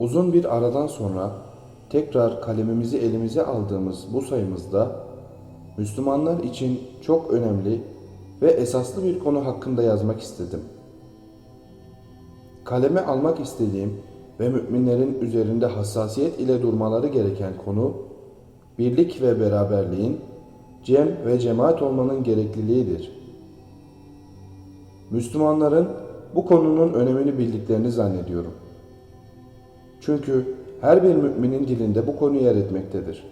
Uzun bir aradan sonra tekrar kalemimizi elimize aldığımız bu sayımızda Müslümanlar için çok önemli ve esaslı bir konu hakkında yazmak istedim. Kaleme almak istediğim ve müminlerin üzerinde hassasiyet ile durmaları gereken konu birlik ve beraberliğin, cem ve cemaat olmanın gerekliliğidir. Müslümanların bu konunun önemini bildiklerini zannediyorum. Çünkü her bir müminin dilinde bu konu yer etmektedir.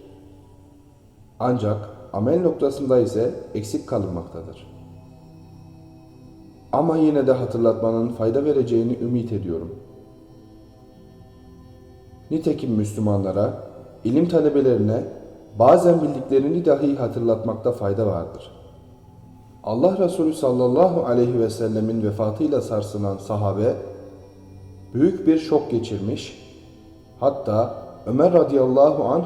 Ancak amel noktasında ise eksik kalınmaktadır. Ama yine de hatırlatmanın fayda vereceğini ümit ediyorum. Nitekim Müslümanlara, ilim talebelerine bazen bildiklerini dahi hatırlatmakta fayda vardır. Allah Resulü sallallahu aleyhi ve sellemin vefatıyla sarsılan sahabe büyük bir şok geçirmiş, hatta Ömer radıyallahu anh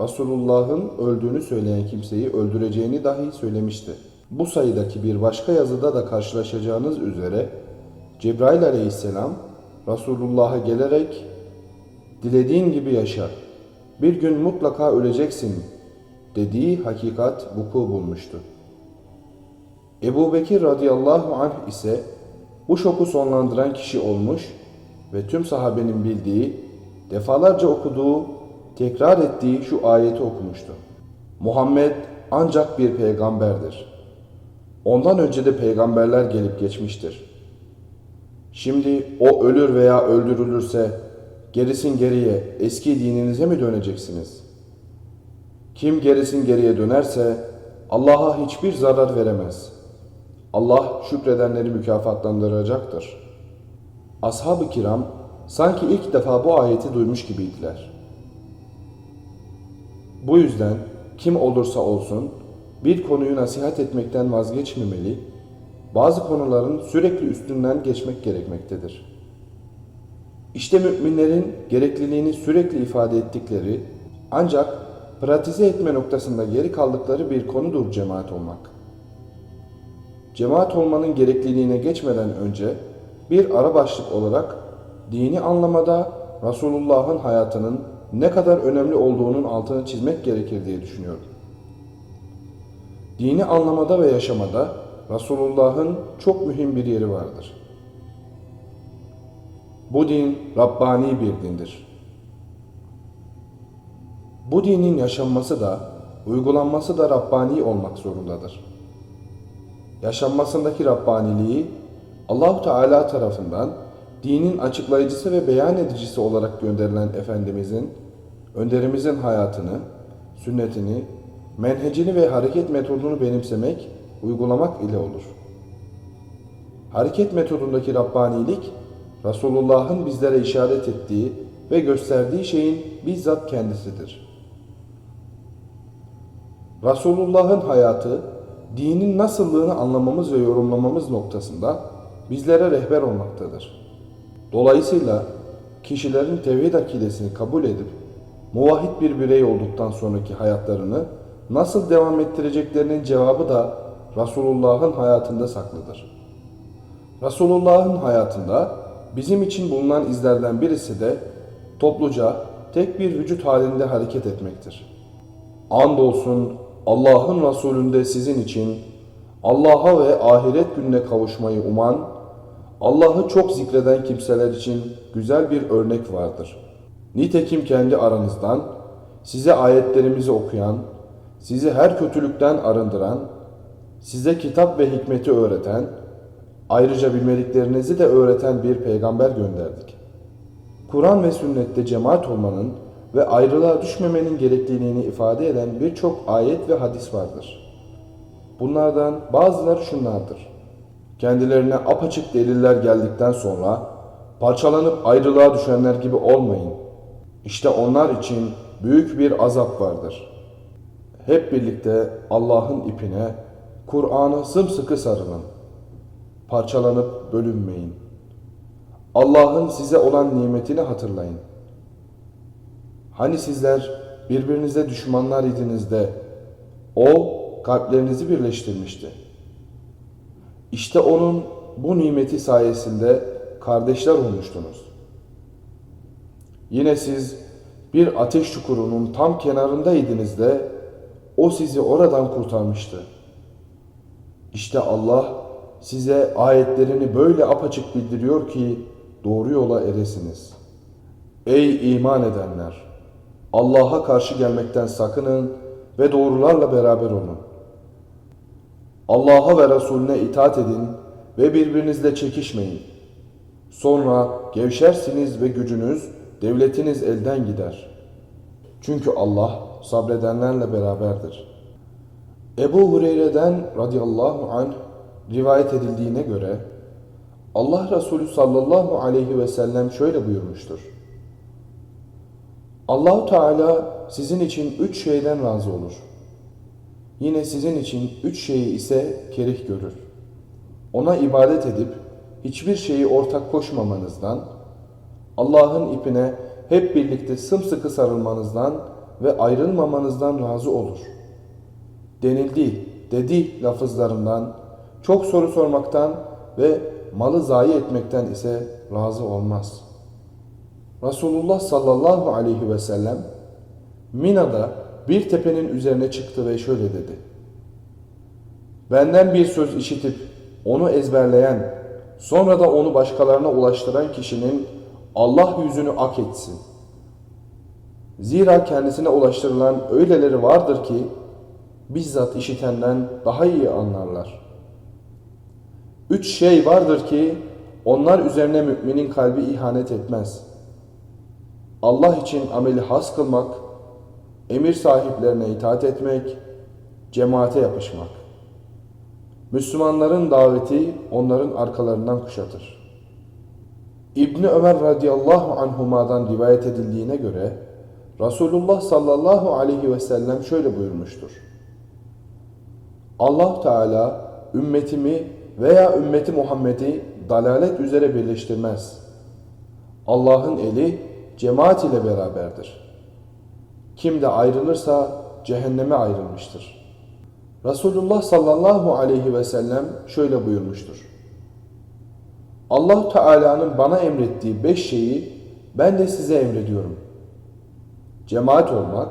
Resulullah'ın öldüğünü söyleyen kimseyi öldüreceğini dahi söylemişti. Bu sayıdaki bir başka yazıda da karşılaşacağınız üzere Cebrail aleyhisselam Resulullah'a gelerek dilediğin gibi yaşa, bir gün mutlaka öleceksin dediği hakikat vuku bulmuştu. Ebu Bekir radıyallahu anh ise bu şoku sonlandıran kişi olmuş ve tüm sahabenin bildiği, defalarca okuduğu, tekrar ettiği şu ayeti okumuştu. Muhammed ancak bir peygamberdir. Ondan önce de peygamberler gelip geçmiştir. Şimdi o ölür veya öldürülürse gerisin geriye eski dininize mi döneceksiniz? Kim gerisin geriye dönerse Allah'a hiçbir zarar veremez. Allah şükredenleri mükafatlandıracaktır. Ashab-ı kiram sanki ilk defa bu ayeti duymuş gibiydiler. Bu yüzden kim olursa olsun bir konuyu nasihat etmekten vazgeçmemeli, bazı konuların sürekli üstünden geçmek gerekmektedir. İşte müminlerin gerekliliğini sürekli ifade ettikleri ancak pratize etme noktasında geri kaldıkları bir konudur cemaat olmak. Cemaat olmanın gerekliliğine geçmeden önce bir ara başlık olarak dini anlamada Resulullah'ın hayatının ne kadar önemli olduğunun altını çizmek gerekir diye düşünüyorum. Dini anlamada ve yaşamada Resulullah'ın çok mühim bir yeri vardır. Bu din Rabbani bir dindir. Bu dinin yaşanması da, uygulanması da Rabbani olmak zorundadır. Yaşanmasındaki Rabbaniliği Allahu Teala tarafından dinin açıklayıcısı ve beyan edicisi olarak gönderilen Efendimizin, önderimizin hayatını, sünnetini, menhecini ve hareket metodunu benimsemek, uygulamak ile olur. Hareket metodundaki Rabbanilik, Resulullah'ın bizlere işaret ettiği ve gösterdiği şeyin bizzat kendisidir. Resulullah'ın hayatı, dinin nasıllığını anlamamız ve yorumlamamız noktasında bizlere rehber olmaktadır. Dolayısıyla kişilerin tevhid akidesini kabul edip muvahhid bir birey olduktan sonraki hayatlarını nasıl devam ettireceklerinin cevabı da Resulullah'ın hayatında saklıdır. Resulullah'ın hayatında bizim için bulunan izlerden birisi de topluca tek bir vücut halinde hareket etmektir. Andolsun Allah'ın Resulünde sizin için Allah'a ve ahiret gününe kavuşmayı uman, Allah'ı çok zikreden kimseler için güzel bir örnek vardır. Nitekim kendi aranızdan size ayetlerimizi okuyan, sizi her kötülükten arındıran, size kitap ve hikmeti öğreten, ayrıca bilmediklerinizi de öğreten bir peygamber gönderdik. Kur'an ve sünnette cemaat olmanın ve ayrılığa düşmemenin gerekliliğini ifade eden birçok ayet ve hadis vardır. Bunlardan bazıları şunlardır. Kendilerine apaçık deliller geldikten sonra parçalanıp ayrılığa düşenler gibi olmayın. İşte onlar için büyük bir azap vardır. Hep birlikte Allah'ın ipine, Kur'an'a sımsıkı sarılın. Parçalanıp bölünmeyin. Allah'ın size olan nimetini hatırlayın. Hani sizler birbirinize düşmanlar idiniz de o kalplerinizi birleştirmişti. İşte onun bu nimeti sayesinde kardeşler olmuştunuz. Yine siz bir ateş çukurunun tam kenarındaydınız de o sizi oradan kurtarmıştı. İşte Allah size ayetlerini böyle apaçık bildiriyor ki doğru yola eresiniz. Ey iman edenler! Allah'a karşı gelmekten sakının ve doğrularla beraber olun. Allah'a ve Resulüne itaat edin ve birbirinizle çekişmeyin. Sonra gevşersiniz ve gücünüz, devletiniz elden gider. Çünkü Allah sabredenlerle beraberdir. Ebu Hureyre'den radıyallahu anh rivayet edildiğine göre Allah Resulü sallallahu aleyhi ve sellem şöyle buyurmuştur. Allahu Teala sizin için üç şeyden razı olur. Yine sizin için üç şeyi ise kerih görür. Ona ibadet edip hiçbir şeyi ortak koşmamanızdan, Allah'ın ipine hep birlikte sımsıkı sarılmanızdan ve ayrılmamanızdan razı olur. Denildi, dedi lafızlarından, çok soru sormaktan ve malı zayi etmekten ise razı olmaz. Resulullah sallallahu aleyhi ve sellem Mina'da bir tepenin üzerine çıktı ve şöyle dedi. Benden bir söz işitip onu ezberleyen, sonra da onu başkalarına ulaştıran kişinin Allah yüzünü ak etsin. Zira kendisine ulaştırılan öyleleri vardır ki bizzat işitenden daha iyi anlarlar. Üç şey vardır ki onlar üzerine müminin kalbi ihanet etmez. Allah için ameli has kılmak, emir sahiplerine itaat etmek, cemaate yapışmak. Müslümanların daveti onların arkalarından kuşatır. İbni Ömer radıyallahu anhuma'dan rivayet edildiğine göre Resulullah sallallahu aleyhi ve sellem şöyle buyurmuştur. Allah Teala ümmetimi veya ümmeti Muhammed'i dalalet üzere birleştirmez. Allah'ın eli cemaat ile beraberdir. Kim de ayrılırsa cehenneme ayrılmıştır. Resulullah sallallahu aleyhi ve sellem şöyle buyurmuştur. Allah Teala'nın bana emrettiği beş şeyi ben de size emrediyorum. Cemaat olmak,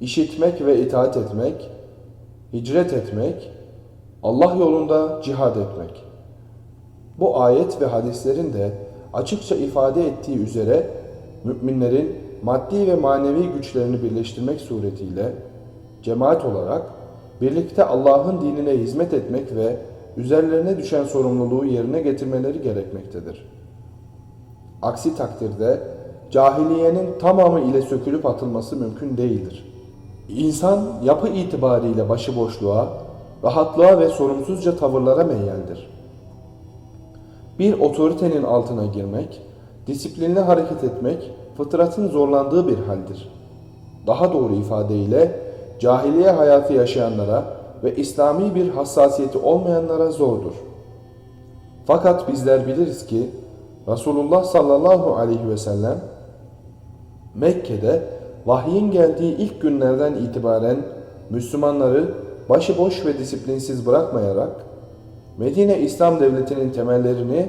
işitmek ve itaat etmek, hicret etmek, Allah yolunda cihad etmek. Bu ayet ve hadislerin de açıkça ifade ettiği üzere müminlerin maddi ve manevi güçlerini birleştirmek suretiyle cemaat olarak birlikte Allah'ın dinine hizmet etmek ve üzerlerine düşen sorumluluğu yerine getirmeleri gerekmektedir. Aksi takdirde cahiliyenin tamamı ile sökülüp atılması mümkün değildir. İnsan yapı itibariyle başıboşluğa, rahatlığa ve sorumsuzca tavırlara meyyaldir. Bir otoritenin altına girmek, disiplinli hareket etmek fıtratın zorlandığı bir haldir. Daha doğru ifadeyle cahiliye hayatı yaşayanlara ve İslami bir hassasiyeti olmayanlara zordur. Fakat bizler biliriz ki Resulullah sallallahu aleyhi ve sellem Mekke'de vahyin geldiği ilk günlerden itibaren Müslümanları başıboş ve disiplinsiz bırakmayarak Medine İslam Devleti'nin temellerini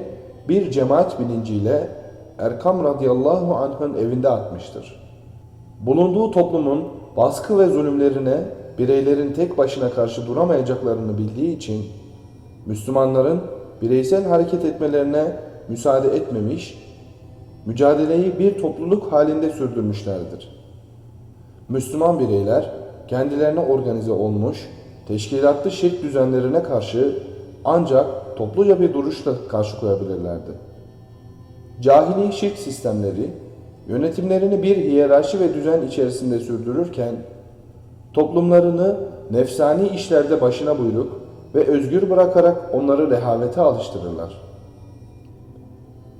bir cemaat bilinciyle Erkam radıyallahu anh'ın evinde atmıştır. Bulunduğu toplumun baskı ve zulümlerine bireylerin tek başına karşı duramayacaklarını bildiği için Müslümanların bireysel hareket etmelerine müsaade etmemiş, mücadeleyi bir topluluk halinde sürdürmüşlerdir. Müslüman bireyler kendilerine organize olmuş, teşkilatlı şirk düzenlerine karşı ancak topluca bir duruşla karşı koyabilirlerdi. Cahili şirk sistemleri yönetimlerini bir hiyerarşi ve düzen içerisinde sürdürürken toplumlarını nefsani işlerde başına buyruk ve özgür bırakarak onları rehavete alıştırırlar.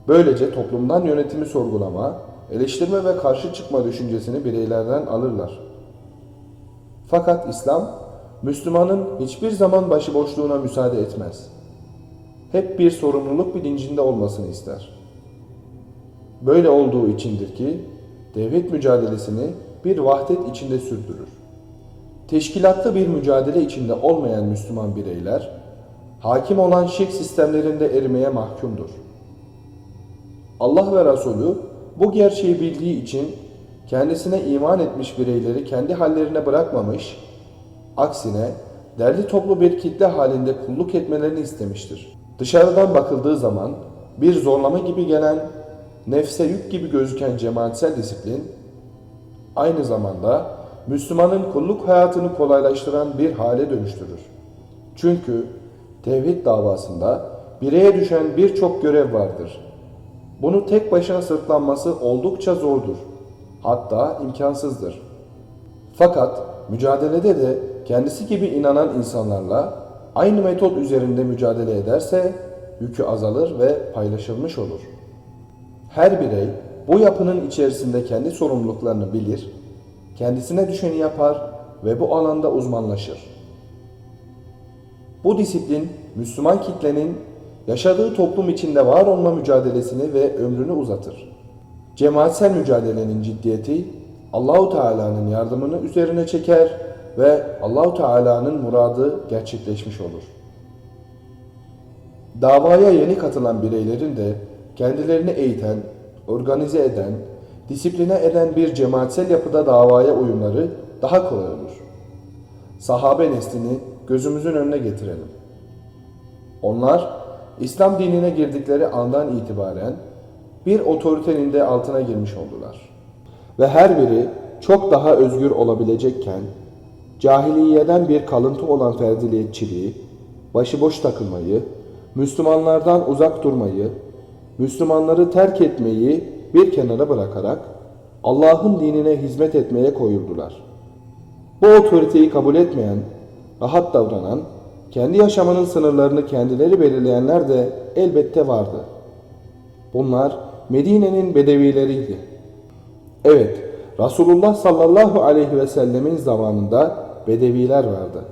Böylece toplumdan yönetimi sorgulama, eleştirme ve karşı çıkma düşüncesini bireylerden alırlar. Fakat İslam, Müslümanın hiçbir zaman başıboşluğuna müsaade etmez. Hep bir sorumluluk bilincinde olmasını ister. Böyle olduğu içindir ki devlet mücadelesini bir vahdet içinde sürdürür. Teşkilatlı bir mücadele içinde olmayan Müslüman bireyler, hakim olan şirk sistemlerinde erimeye mahkumdur. Allah ve Resulü bu gerçeği bildiği için kendisine iman etmiş bireyleri kendi hallerine bırakmamış, aksine derli toplu bir kitle halinde kulluk etmelerini istemiştir. Dışarıdan bakıldığı zaman bir zorlama gibi gelen, nefse yük gibi gözüken cemaatsel disiplin, aynı zamanda Müslümanın kulluk hayatını kolaylaştıran bir hale dönüştürür. Çünkü tevhid davasında bireye düşen birçok görev vardır. Bunu tek başına sırtlanması oldukça zordur. Hatta imkansızdır. Fakat mücadelede de kendisi gibi inanan insanlarla aynı metot üzerinde mücadele ederse yükü azalır ve paylaşılmış olur. Her birey bu yapının içerisinde kendi sorumluluklarını bilir, kendisine düşeni yapar ve bu alanda uzmanlaşır. Bu disiplin Müslüman kitlenin yaşadığı toplum içinde var olma mücadelesini ve ömrünü uzatır. Cemaatsel mücadelenin ciddiyeti Allahu Teala'nın yardımını üzerine çeker ve Allahu Teala'nın muradı gerçekleşmiş olur. Davaya yeni katılan bireylerin de kendilerini eğiten, organize eden, disipline eden bir cemaatsel yapıda davaya uyumları daha kolay olur. Sahabe neslini gözümüzün önüne getirelim. Onlar İslam dinine girdikleri andan itibaren bir otoritenin de altına girmiş oldular. Ve her biri çok daha özgür olabilecekken cahiliyeden bir kalıntı olan ferdiliyetçiliği, başıboş takılmayı, Müslümanlardan uzak durmayı, Müslümanları terk etmeyi bir kenara bırakarak Allah'ın dinine hizmet etmeye koyuldular. Bu otoriteyi kabul etmeyen, rahat davranan, kendi yaşamının sınırlarını kendileri belirleyenler de elbette vardı. Bunlar Medine'nin bedevileriydi. Evet, Resulullah sallallahu aleyhi ve sellemin zamanında bedeviler vardı.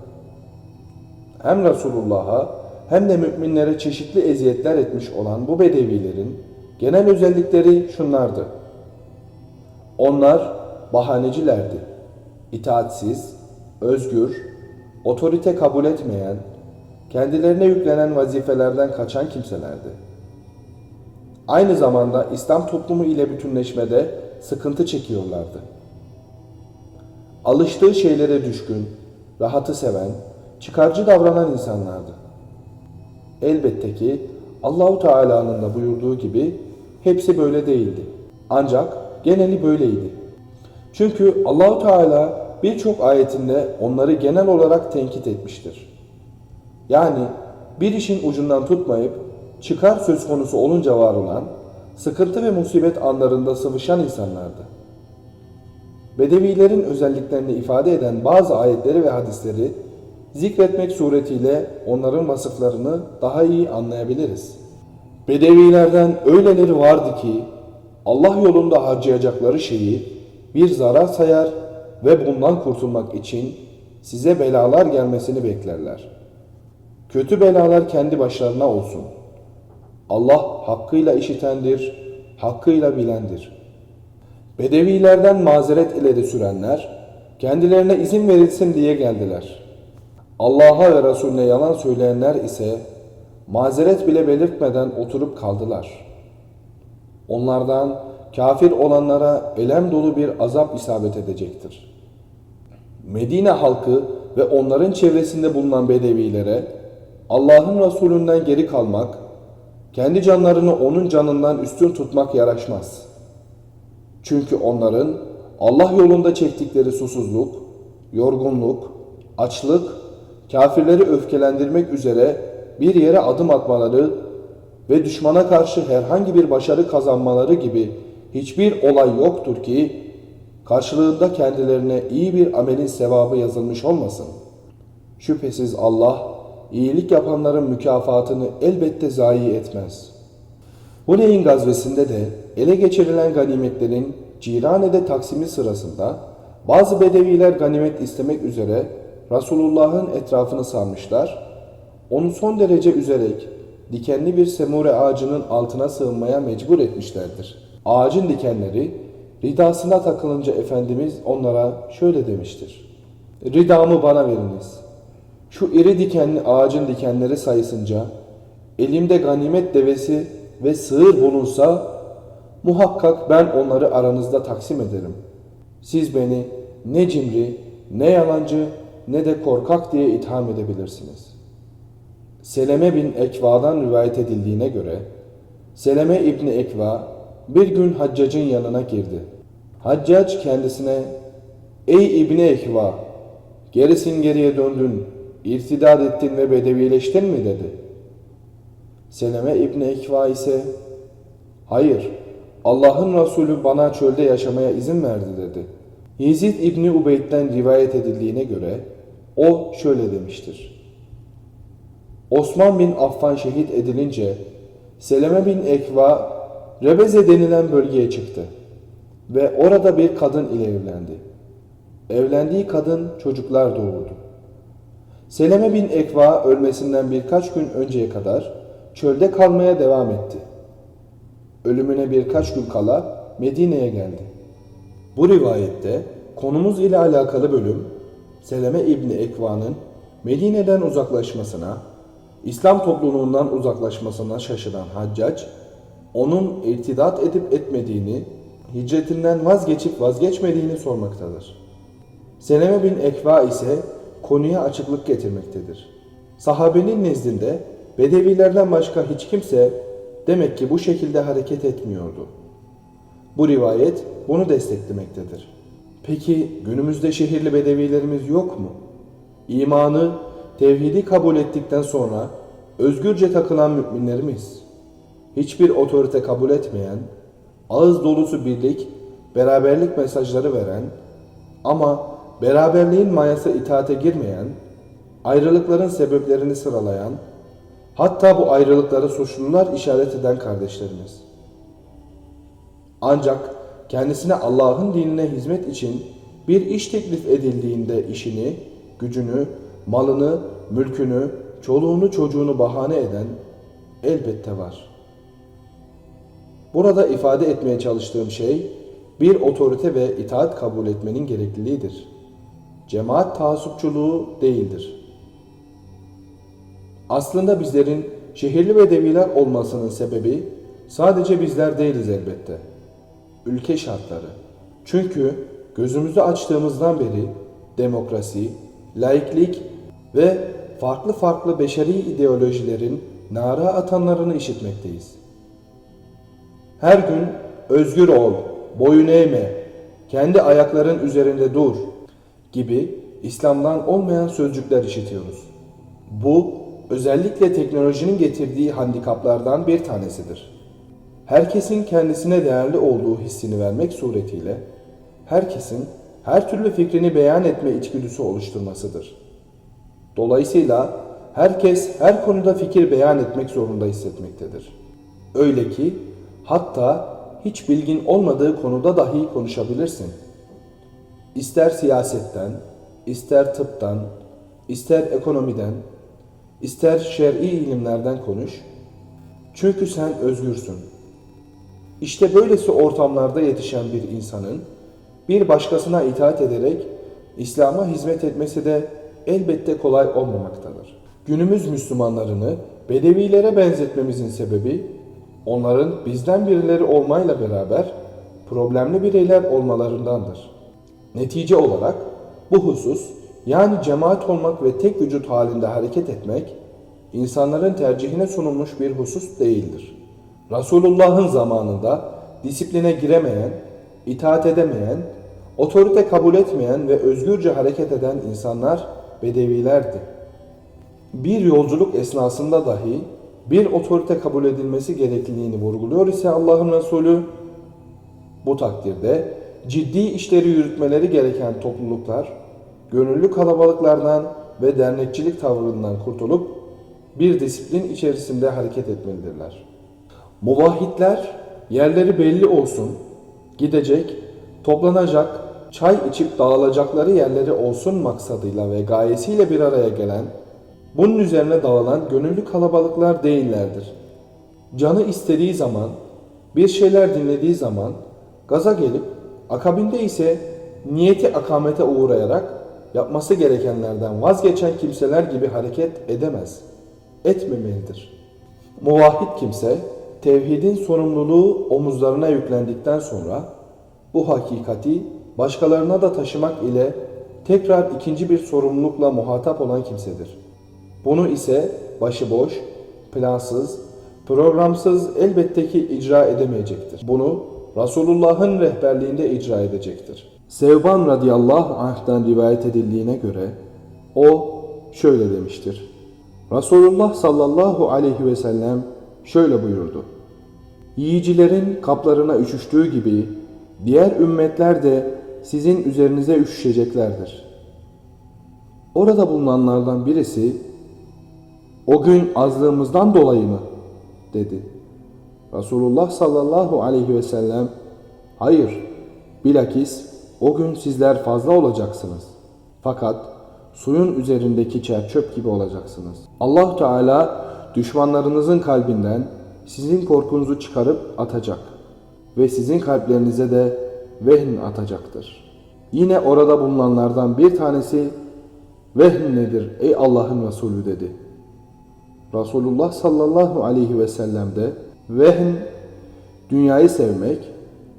Hem Resulullah'a hem de müminlere çeşitli eziyetler etmiş olan bu bedevilerin genel özellikleri şunlardı. Onlar bahanecilerdi. İtaatsiz, özgür, otorite kabul etmeyen, kendilerine yüklenen vazifelerden kaçan kimselerdi. Aynı zamanda İslam toplumu ile bütünleşmede sıkıntı çekiyorlardı. Alıştığı şeylere düşkün, rahatı seven, çıkarcı davranan insanlardı. Elbette ki Allahu Teala'nın da buyurduğu gibi hepsi böyle değildi. Ancak geneli böyleydi. Çünkü Allahu Teala birçok ayetinde onları genel olarak tenkit etmiştir. Yani bir işin ucundan tutmayıp çıkar söz konusu olunca var olan, sıkıntı ve musibet anlarında sıvışan insanlardı. Bedevilerin özelliklerini ifade eden bazı ayetleri ve hadisleri zikretmek suretiyle onların vasıflarını daha iyi anlayabiliriz. Bedevilerden öyleleri vardı ki Allah yolunda harcayacakları şeyi bir zarar sayar ve bundan kurtulmak için size belalar gelmesini beklerler. Kötü belalar kendi başlarına olsun. Allah hakkıyla işitendir, hakkıyla bilendir. Bedevilerden mazeret ileri sürenler, kendilerine izin verilsin diye geldiler. Allah'a ve Resulüne yalan söyleyenler ise mazeret bile belirtmeden oturup kaldılar. Onlardan kafir olanlara elem dolu bir azap isabet edecektir. Medine halkı ve onların çevresinde bulunan bedevilere Allah'ın Resulünden geri kalmak, kendi canlarını onun canından üstün tutmak yaraşmaz. Çünkü onların Allah yolunda çektikleri susuzluk, yorgunluk, açlık, kafirleri öfkelendirmek üzere bir yere adım atmaları ve düşmana karşı herhangi bir başarı kazanmaları gibi hiçbir olay yoktur ki karşılığında kendilerine iyi bir amelin sevabı yazılmış olmasın. Şüphesiz Allah iyilik yapanların mükafatını elbette zayi etmez. Huneyn gazvesinde de ele geçirilen ganimetlerin Cirane'de taksimi sırasında bazı bedeviler ganimet istemek üzere Resulullah'ın etrafını sarmışlar, onu son derece üzerek dikenli bir semure ağacının altına sığınmaya mecbur etmişlerdir. Ağacın dikenleri ridasına takılınca Efendimiz onlara şöyle demiştir. Ridamı bana veriniz. Şu iri dikenli ağacın dikenleri sayısınca elimde ganimet devesi ve sığır bulunsa Muhakkak ben onları aranızda taksim ederim. Siz beni ne cimri, ne yalancı, ne de korkak diye itham edebilirsiniz. Seleme bin Ekva'dan rivayet edildiğine göre, Seleme İbni Ekva bir gün Haccac'ın yanına girdi. Haccac kendisine, Ey İbni Ekva, gerisin geriye döndün, irtidat ettin ve bedevileştin mi dedi. Seleme İbni Ekva ise, Hayır, Allah'ın Resulü bana çölde yaşamaya izin verdi dedi. Yezid İbni Ubeyd'den rivayet edildiğine göre o şöyle demiştir. Osman bin Affan şehit edilince Seleme bin Ekva Rebeze denilen bölgeye çıktı ve orada bir kadın ile evlendi. Evlendiği kadın çocuklar doğurdu. Seleme bin Ekva ölmesinden birkaç gün önceye kadar çölde kalmaya devam etti. Ölümüne birkaç gün kala Medine'ye geldi. Bu rivayette konumuz ile alakalı bölüm Seleme İbni Ekva'nın Medine'den uzaklaşmasına, İslam topluluğundan uzaklaşmasına şaşıran Haccac, onun irtidat edip etmediğini, hicretinden vazgeçip vazgeçmediğini sormaktadır. Seleme bin Ekva ise konuya açıklık getirmektedir. Sahabenin nezdinde Bedevilerden başka hiç kimse demek ki bu şekilde hareket etmiyordu. Bu rivayet bunu desteklemektedir. Peki günümüzde şehirli bedevilerimiz yok mu? İmanı, tevhidi kabul ettikten sonra özgürce takılan müminlerimiz, hiçbir otorite kabul etmeyen, ağız dolusu birlik, beraberlik mesajları veren ama beraberliğin mayası itaate girmeyen, ayrılıkların sebeplerini sıralayan, hatta bu ayrılıkları suçlular işaret eden kardeşlerimiz. Ancak kendisine Allah'ın dinine hizmet için bir iş teklif edildiğinde işini, gücünü, malını, mülkünü, çoluğunu çocuğunu bahane eden elbette var. Burada ifade etmeye çalıştığım şey bir otorite ve itaat kabul etmenin gerekliliğidir. Cemaat taassupçuluğu değildir. Aslında bizlerin şehirli bedeviler olmasının sebebi sadece bizler değiliz elbette. Ülke şartları. Çünkü gözümüzü açtığımızdan beri demokrasi, laiklik ve farklı farklı beşeri ideolojilerin nara atanlarını işitmekteyiz. Her gün özgür ol, boyun eğme, kendi ayakların üzerinde dur gibi İslam'dan olmayan sözcükler işitiyoruz. Bu özellikle teknolojinin getirdiği handikaplardan bir tanesidir. Herkesin kendisine değerli olduğu hissini vermek suretiyle herkesin her türlü fikrini beyan etme içgüdüsü oluşturmasıdır. Dolayısıyla herkes her konuda fikir beyan etmek zorunda hissetmektedir. Öyle ki hatta hiç bilgin olmadığı konuda dahi konuşabilirsin. İster siyasetten, ister tıptan, ister ekonomiden, ister şer'i ilimlerden konuş. Çünkü sen özgürsün. İşte böylesi ortamlarda yetişen bir insanın bir başkasına itaat ederek İslam'a hizmet etmesi de elbette kolay olmamaktadır. Günümüz Müslümanlarını Bedevilere benzetmemizin sebebi onların bizden birileri olmayla beraber problemli bireyler olmalarındandır. Netice olarak bu husus yani cemaat olmak ve tek vücut halinde hareket etmek insanların tercihine sunulmuş bir husus değildir. Resulullah'ın zamanında disipline giremeyen, itaat edemeyen, otorite kabul etmeyen ve özgürce hareket eden insanlar bedevilerdi. Bir yolculuk esnasında dahi bir otorite kabul edilmesi gerekliliğini vurguluyor ise Allah'ın Resulü bu takdirde ciddi işleri yürütmeleri gereken topluluklar gönüllü kalabalıklardan ve dernekçilik tavrından kurtulup bir disiplin içerisinde hareket etmelidirler. Muvahhidler yerleri belli olsun, gidecek, toplanacak, çay içip dağılacakları yerleri olsun maksadıyla ve gayesiyle bir araya gelen, bunun üzerine dağılan gönüllü kalabalıklar değillerdir. Canı istediği zaman, bir şeyler dinlediği zaman gaza gelip akabinde ise niyeti akamete uğrayarak yapması gerekenlerden vazgeçen kimseler gibi hareket edemez, etmemelidir. Muvahhid kimse tevhidin sorumluluğu omuzlarına yüklendikten sonra bu hakikati başkalarına da taşımak ile tekrar ikinci bir sorumlulukla muhatap olan kimsedir. Bunu ise başıboş, plansız, programsız elbette ki icra edemeyecektir. Bunu Resulullah'ın rehberliğinde icra edecektir. Sevban radıyallahu anh'tan rivayet edildiğine göre o şöyle demiştir. Resulullah sallallahu aleyhi ve sellem şöyle buyurdu. Yiyicilerin kaplarına üşüştüğü gibi diğer ümmetler de sizin üzerinize üşüşeceklerdir. Orada bulunanlardan birisi o gün azlığımızdan dolayı mı? dedi. Resulullah sallallahu aleyhi ve sellem hayır bilakis o gün sizler fazla olacaksınız. Fakat suyun üzerindeki çerçöp gibi olacaksınız. Allah Teala düşmanlarınızın kalbinden sizin korkunuzu çıkarıp atacak ve sizin kalplerinize de vehn atacaktır. Yine orada bulunanlardan bir tanesi vehn nedir ey Allah'ın Resulü dedi. Resulullah sallallahu aleyhi ve sellem de vehn dünyayı sevmek,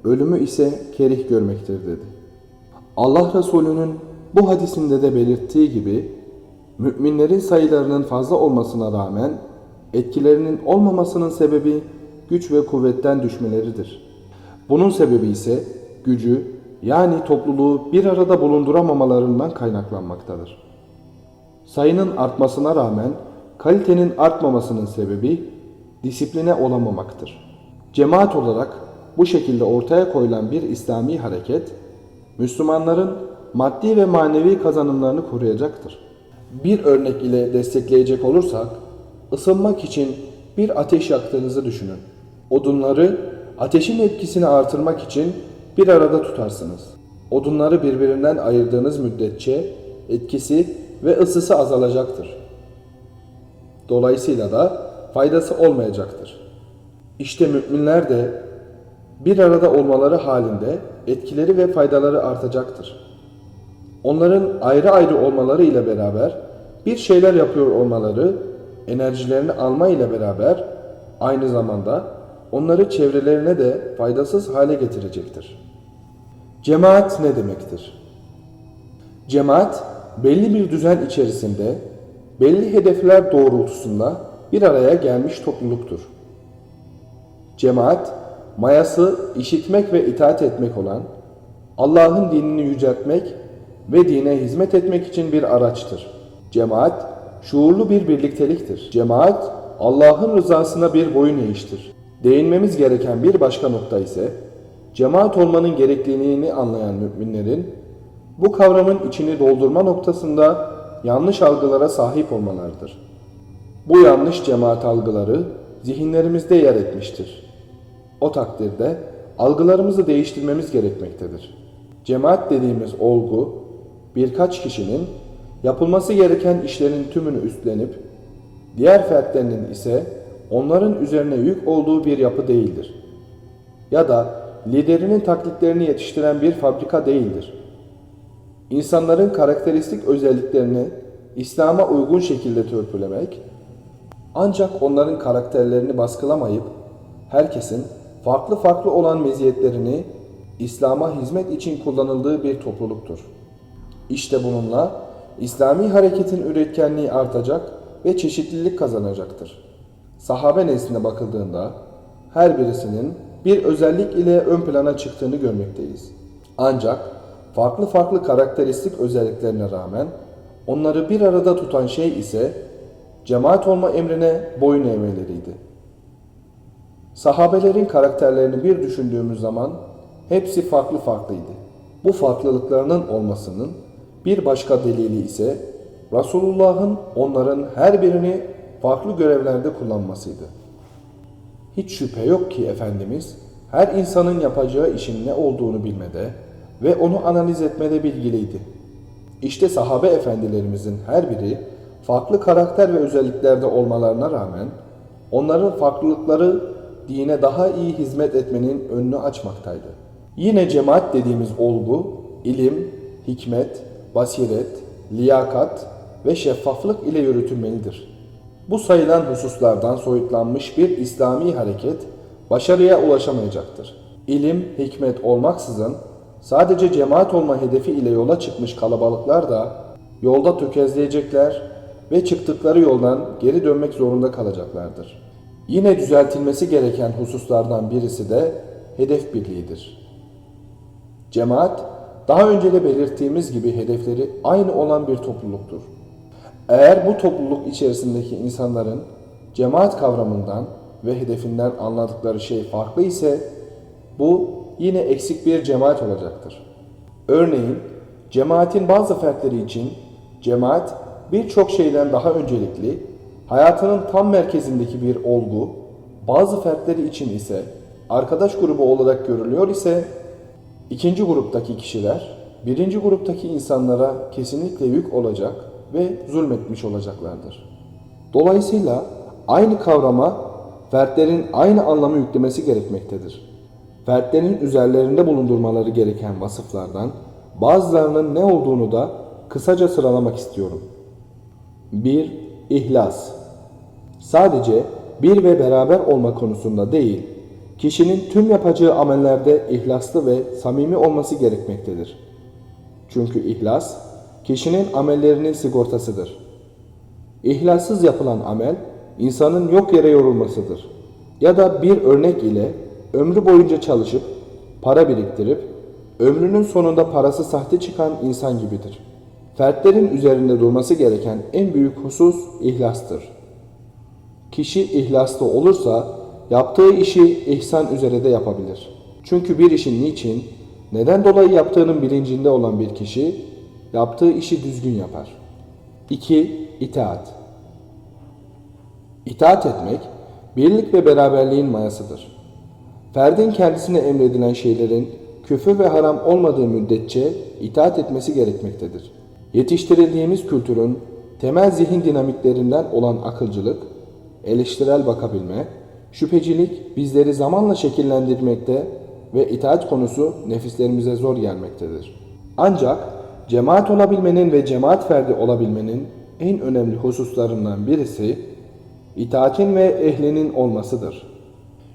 ölümü ise kerih görmektir dedi. Allah Resulü'nün bu hadisinde de belirttiği gibi müminlerin sayılarının fazla olmasına rağmen etkilerinin olmamasının sebebi güç ve kuvvetten düşmeleridir. Bunun sebebi ise gücü yani topluluğu bir arada bulunduramamalarından kaynaklanmaktadır. Sayının artmasına rağmen kalitenin artmamasının sebebi disipline olamamaktır. Cemaat olarak bu şekilde ortaya koyulan bir İslami hareket, Müslümanların maddi ve manevi kazanımlarını koruyacaktır. Bir örnek ile destekleyecek olursak, ısınmak için bir ateş yaktığınızı düşünün. Odunları ateşin etkisini artırmak için bir arada tutarsınız. Odunları birbirinden ayırdığınız müddetçe etkisi ve ısısı azalacaktır. Dolayısıyla da faydası olmayacaktır. İşte müminler de bir arada olmaları halinde etkileri ve faydaları artacaktır. Onların ayrı ayrı olmaları ile beraber bir şeyler yapıyor olmaları, enerjilerini alma ile beraber aynı zamanda onları çevrelerine de faydasız hale getirecektir. Cemaat ne demektir? Cemaat belli bir düzen içerisinde belli hedefler doğrultusunda bir araya gelmiş topluluktur. Cemaat, mayası işitmek ve itaat etmek olan, Allah'ın dinini yüceltmek ve dine hizmet etmek için bir araçtır. Cemaat, şuurlu bir birlikteliktir. Cemaat, Allah'ın rızasına bir boyun eğiştir. Değinmemiz gereken bir başka nokta ise, cemaat olmanın gerekliliğini anlayan müminlerin, bu kavramın içini doldurma noktasında yanlış algılara sahip olmalarıdır. Bu yanlış cemaat algıları zihinlerimizde yer etmiştir. O takdirde algılarımızı değiştirmemiz gerekmektedir. Cemaat dediğimiz olgu birkaç kişinin yapılması gereken işlerin tümünü üstlenip diğer fertlerinin ise onların üzerine yük olduğu bir yapı değildir. Ya da liderinin taklitlerini yetiştiren bir fabrika değildir. İnsanların karakteristik özelliklerini İslam'a uygun şekilde törpülemek, ancak onların karakterlerini baskılamayıp herkesin farklı farklı olan meziyetlerini İslam'a hizmet için kullanıldığı bir topluluktur. İşte bununla İslami hareketin üretkenliği artacak ve çeşitlilik kazanacaktır. Sahabe nesline bakıldığında her birisinin bir özellik ile ön plana çıktığını görmekteyiz. Ancak farklı farklı karakteristik özelliklerine rağmen onları bir arada tutan şey ise cemaat olma emrine boyun eğmeleriydi. Sahabelerin karakterlerini bir düşündüğümüz zaman hepsi farklı farklıydı. Bu farklılıklarının olmasının bir başka delili ise Resulullah'ın onların her birini farklı görevlerde kullanmasıydı. Hiç şüphe yok ki Efendimiz her insanın yapacağı işin ne olduğunu bilmede ve onu analiz etmede bilgiliydi. İşte sahabe efendilerimizin her biri farklı karakter ve özelliklerde olmalarına rağmen onların farklılıkları dine daha iyi hizmet etmenin önünü açmaktaydı. Yine cemaat dediğimiz olgu ilim, hikmet, basiret, liyakat ve şeffaflık ile yürütülmelidir. Bu sayılan hususlardan soyutlanmış bir İslami hareket başarıya ulaşamayacaktır. İlim, hikmet olmaksızın sadece cemaat olma hedefi ile yola çıkmış kalabalıklar da yolda tökezleyecekler ve çıktıkları yoldan geri dönmek zorunda kalacaklardır. Yine düzeltilmesi gereken hususlardan birisi de hedef birliğidir. Cemaat, daha önce de belirttiğimiz gibi hedefleri aynı olan bir topluluktur. Eğer bu topluluk içerisindeki insanların cemaat kavramından ve hedefinden anladıkları şey farklı ise bu yine eksik bir cemaat olacaktır. Örneğin cemaatin bazı fertleri için cemaat birçok şeyden daha öncelikli, hayatının tam merkezindeki bir olgu, bazı fertleri için ise arkadaş grubu olarak görülüyor ise ikinci gruptaki kişiler birinci gruptaki insanlara kesinlikle yük olacak ve zulmetmiş olacaklardır. Dolayısıyla aynı kavrama fertlerin aynı anlamı yüklemesi gerekmektedir. Fertlerin üzerlerinde bulundurmaları gereken vasıflardan bazılarının ne olduğunu da kısaca sıralamak istiyorum. 1. İhlas Sadece bir ve beraber olma konusunda değil, kişinin tüm yapacağı amellerde ihlaslı ve samimi olması gerekmektedir. Çünkü ihlas, kişinin amellerinin sigortasıdır. İhlassız yapılan amel, insanın yok yere yorulmasıdır. Ya da bir örnek ile ömrü boyunca çalışıp, para biriktirip, ömrünün sonunda parası sahte çıkan insan gibidir. Fertlerin üzerinde durması gereken en büyük husus ihlastır. Kişi ihlaslı olursa yaptığı işi ihsan üzere de yapabilir. Çünkü bir işin niçin, neden dolayı yaptığının bilincinde olan bir kişi yaptığı işi düzgün yapar. 2. İtaat İtaat etmek, birlik ve beraberliğin mayasıdır. Ferdin kendisine emredilen şeylerin küfür ve haram olmadığı müddetçe itaat etmesi gerekmektedir. Yetiştirildiğimiz kültürün temel zihin dinamiklerinden olan akılcılık, eleştirel bakabilme, şüphecilik bizleri zamanla şekillendirmekte ve itaat konusu nefislerimize zor gelmektedir. Ancak cemaat olabilmenin ve cemaat ferdi olabilmenin en önemli hususlarından birisi itaatin ve ehlinin olmasıdır.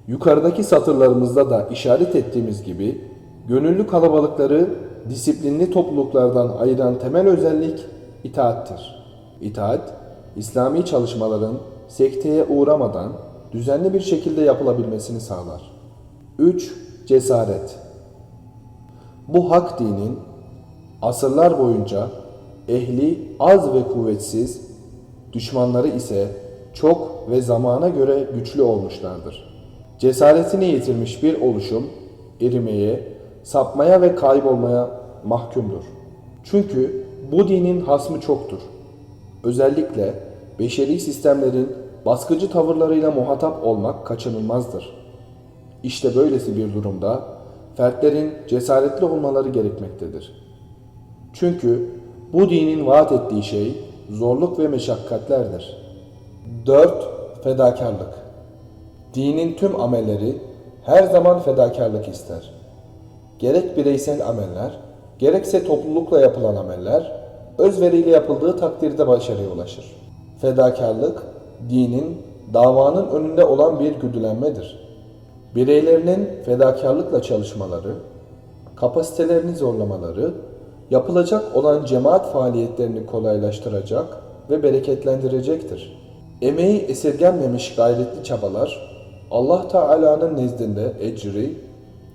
Yukarıdaki satırlarımızda da işaret ettiğimiz gibi gönüllü kalabalıkları disiplinli topluluklardan ayıran temel özellik itaattir. İtaat, İslami çalışmaların sekteye uğramadan düzenli bir şekilde yapılabilmesini sağlar. 3. Cesaret Bu hak dinin asırlar boyunca ehli az ve kuvvetsiz, düşmanları ise çok ve zamana göre güçlü olmuşlardır. Cesaretini yitirmiş bir oluşum erimeye, sapmaya ve kaybolmaya mahkumdur. Çünkü bu dinin hasmı çoktur. Özellikle beşeri sistemlerin baskıcı tavırlarıyla muhatap olmak kaçınılmazdır. İşte böylesi bir durumda fertlerin cesaretli olmaları gerekmektedir. Çünkü bu dinin vaat ettiği şey zorluk ve meşakkatlerdir. 4. Fedakarlık Dinin tüm amelleri her zaman fedakarlık ister. Gerek bireysel ameller, gerekse toplulukla yapılan ameller, özveriyle yapıldığı takdirde başarıya ulaşır. Fedakarlık, dinin, davanın önünde olan bir güdülenmedir. Bireylerinin fedakarlıkla çalışmaları, kapasitelerini zorlamaları, yapılacak olan cemaat faaliyetlerini kolaylaştıracak ve bereketlendirecektir. Emeği esirgenmemiş gayretli çabalar, Allah Teala'nın nezdinde ecri,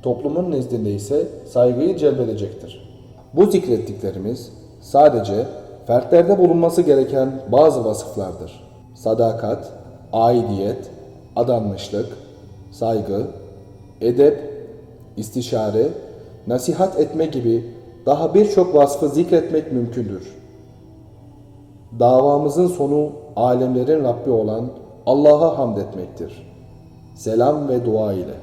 toplumun nezdinde ise saygıyı celbedecektir. Bu zikrettiklerimiz sadece fertlerde bulunması gereken bazı vasıflardır. Sadakat, aidiyet, adanmışlık, saygı, edep, istişare, nasihat etme gibi daha birçok vasfı zikretmek mümkündür. Davamızın sonu alemlerin Rabbi olan Allah'a hamd etmektir. Selam ve dua ile.